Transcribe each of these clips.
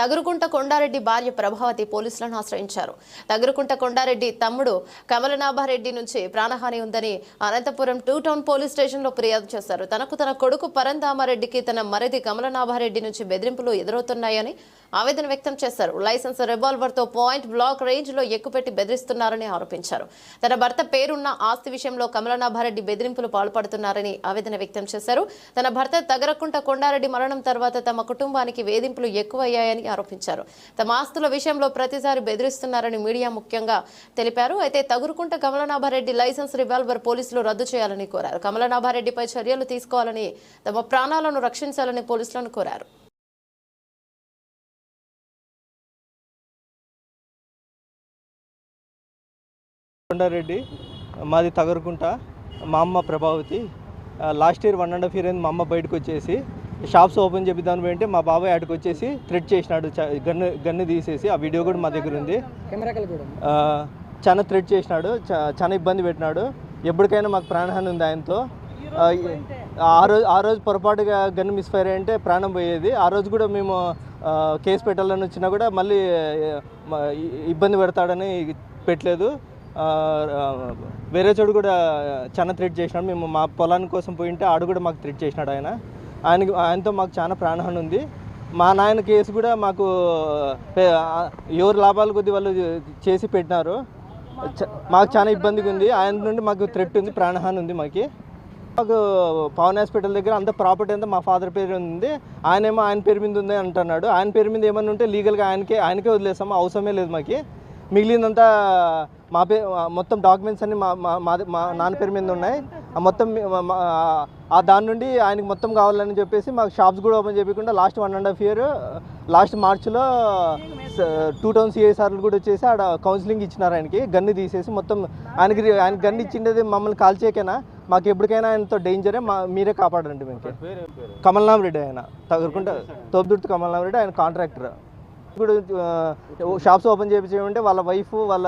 తగురుకుంట కొండారెడ్డి భార్య ప్రభావతి పోలీసులను ఆశ్రయించారు. తగురుకుంట కొండారెడ్డి తమ్ముడు కమలనాభారెడ్డి నుంచి ప్రాణహాని ఉందని అనంతపురం టూ టౌన్ పోలీస్ స్టేషన్లో ఫిర్యాదు చేశారు. తనకు తన కొడుకు పరంధామారెడ్డికి తన మరిది కమలనాభారెడ్డి నుంచి బెదిరింపులు ఎదురవుతున్నాయని ఆవేదన వ్యక్తం చేశారు. లైసెన్స్ రివాల్వర్తో పాయింట్ బ్లాక్ రేంజ్లో ఎక్కుపెట్టి బెదిరిస్తున్నారని ఆరోపించారు. తన భర్త పేరున్న ఆస్తి విషయంలో కమలనాభారెడ్డి బెదిరింపులు పాల్పడుతున్నారని ఆవేదన వ్యక్తం చేశారు. తన భర్త తగరకుంట కొండారెడ్డి మరణం తర్వాత తమ కుటుంబానికి వేధింపులు ఎక్కువయ్యాయని ఆరోపించారు. తమ ఆస్తుల విషయంలో ప్రతిసారి బెదిరిస్తున్నారని మీడియా ముఖ్యంగా తెలిపారు. అయితే తగురుకుంట కమలనాభారెడ్డి లైసెన్స్ రివాల్వర్ పోలీసులు రద్దు చేయాలని కోరారు. కమలనాభారెడ్డిపై చర్యలు తీసుకోవాలని తమ ప్రాణాలను రక్షించాలని పోలీసులను కోరారు. కొండారెడ్డి మాది తగరుకుంట మా అమ్మ Prabhavati last year one and half year అయింది మా అమ్మ బయటకు వచ్చేసి షాప్స్ ఓపెన్ చేపిద్దామని పోయింటే మా బాబాయ్ ఆడికి వచ్చేసి థ్రెట్ చేసినాడు. చ- గన్ను గన్ను తీసేసి. ఆ వీడియో కూడా మా దగ్గర ఉంది. చాలా థ్రెట్ చేసినాడు. చాలా ఇబ్బంది పెట్టినాడు. ఎప్పటికైనా మాకు ప్రాణహాని ఉంది ఆయనతో. ఆ, రోజు ఆ రోజు పొరపాటుగా గన్ను మిస్ఫైర్ అయ్యంటే ప్రాణం పోయేది. ఆ రోజు కూడా మేము కేసు పెట్టాలని వచ్చినా కూడా మళ్ళీ ఇబ్బంది పెడతాడని పెట్టలేదు. వేరే చోటు కూడా చాలా థ్రెట్ చేసినాడు. మేము మా పొలాని కోసం పోయింటే ఆడు కూడా మాకు థ్రెట్ చేసినాడు ఆయన. ఆయనకి ఆయనతో మాకు చాలా ప్రాణహాని ఉంది. మా నాయన కేసు కూడా మాకు ఎవరు లాభాల కొద్ది వాళ్ళు చేసి పెట్టినారు. చ- మాకు చాలా ఇబ్బందిగా ఉంది. ఆయన నుండి మాకు థ్రెట్ ఉంది ప్రాణహాని ఉంది మాకు. మాకు పవన్ హాస్పిటల్ దగ్గర అంత ప్రాపర్టీ అంతా మా ఫాదర్ పేరు ఉంది. ఆయనేమో ఆయన పేరు మీద ఉంది అంటున్నాడు. ఆయన పేరు మీద ఏమన్నా ఉంటే లీగల్గా ఆయనకే ఆయనకే వదిలేస్తాము? అవసరమే లేదు మాకు. మిగిలిందంతా మా పే మొత్తం డాక్యుమెంట్స్ అన్ని మా మా మా నాన్న పేరు మీద ఉన్నాయి. మొత్తం ఆ దాని నుండి ఆయనకి మొత్తం కావాలని చెప్పేసి మాకు షాప్స్ కూడా ఓపెన్ చేయకుండా last one and half year last మార్చ్లో టూ టౌన్ సిఐసార్లు కూడా వచ్చేసి ఆడ కౌన్సిలింగ్ ఇచ్చినారు ఆయనకి గన్ను తీసేసి మొత్తం ఆయనకి ఆయన గన్ను ఇచ్చిండేది మమ్మల్ని కాల్చేకేనా? మాకు ఎప్పటికైనా ఆయనతో డేంజరే మా మీరే కాపాడండి మీకు. కమల్నామ్ రెడ్డి ఆయన. తగురుకుంటే తోపుదుర్తి కమల్నామ్ రెడ్డి ఆయన కాంట్రాక్టర్ ఇప్పుడు షాప్స్ ఓపెన్ చేయించమంటే వాళ్ళ వైఫ్ వాళ్ళ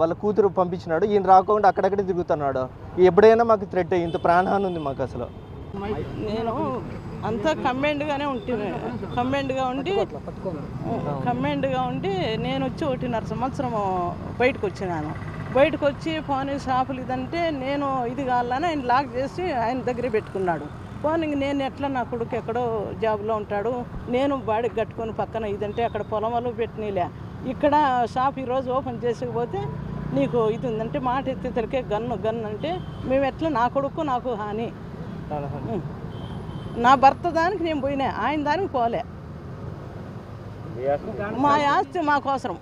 వాళ్ళ కూతురు పంపించినాడు. ఈయన రాకుండా అక్కడక్కడే తిరుగుతున్నాడు. ఎప్పుడైనా మాకు థ్రెట్ ఇంత ప్రాణహాని ఉంది మాకు అసలు. నేను అంతా కమ్మెండ్గానే ఉంటున్నాను కమ్మెండ్గా ఉండి కమ్మెండ్గా ఉండి నేను వచ్చి ఒకటిన్నర సంవత్సరం బయటకు వచ్చినాను. బయటకు వచ్చి ఫోన్ షాపులు ఇదంటే నేను ఇది కావాలని ఆయన లాక్ చేసి ఆయన దగ్గరే పెట్టుకున్నాడు. పోనీ నేను ఎట్లా నా కొడుకు ఎక్కడో జాబ్లో ఉంటాడు. నేను బాడీకి కట్టుకొని పక్కన ఇదంటే అక్కడ పొలం వాళ్ళు పెట్టినలే. ఇక్కడ షాప్ ఈరోజు ఓపెన్ చేసుకుపోతే నీకు ఇది ఉందంటే మాట ఎత్తే గన్ను గన్ అంటే మేము ఎట్లా నా కొడుకు నాకు హాని. నా భర్త దానికి నేను పోయినా ఆయన దానికి పోలే. మా ఆస్తి? మా కోసం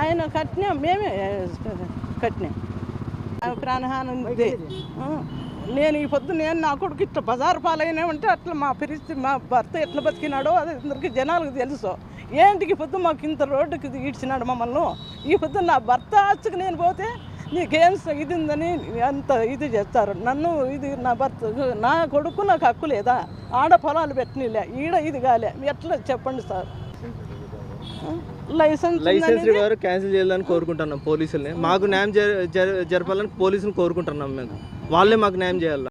ఆయన కట్టినా మేమే కట్టినాం. ఆ ప్రాణహాని ఉంది. నేను ఈ పొద్దు నేను నా కొడుకు ఇట్లా బజారు పాలైనా ఉంటే అట్లా మా పరిస్థితి మా భర్త ఎట్లా బతికినాడో అది అందరికీ జనాలకు తెలుసు. ఏంటికి పొద్దు మాకు ఇంత రోడ్డుకి ఈడ్చినాడు మమ్మల్ని? ఈ పొద్దు నా భర్త ఆస్తికి నేను పోతే నీకేం ఇది ఉందని అంత ఇది చేస్తారు. నన్ను ఇది నా భర్త నా కొడుకు నాకు హక్కు లేదా? ఆడ పొలాలు పెట్టినలే ఈడ ఇది కాలే. ఎట్లా చెప్పండి సార్? లైసెన్స్ లైసెన్స్ క్యాన్సిల్ చేయాలని కోరుకుంటున్నాం పోలీసుల్ని. మాకు న్యాయం జర- జర- జరపాలని పోలీసుని కోరుకుంటున్నాం మేము. వాళ్ళే మాకు న్యాయం చేయాలి?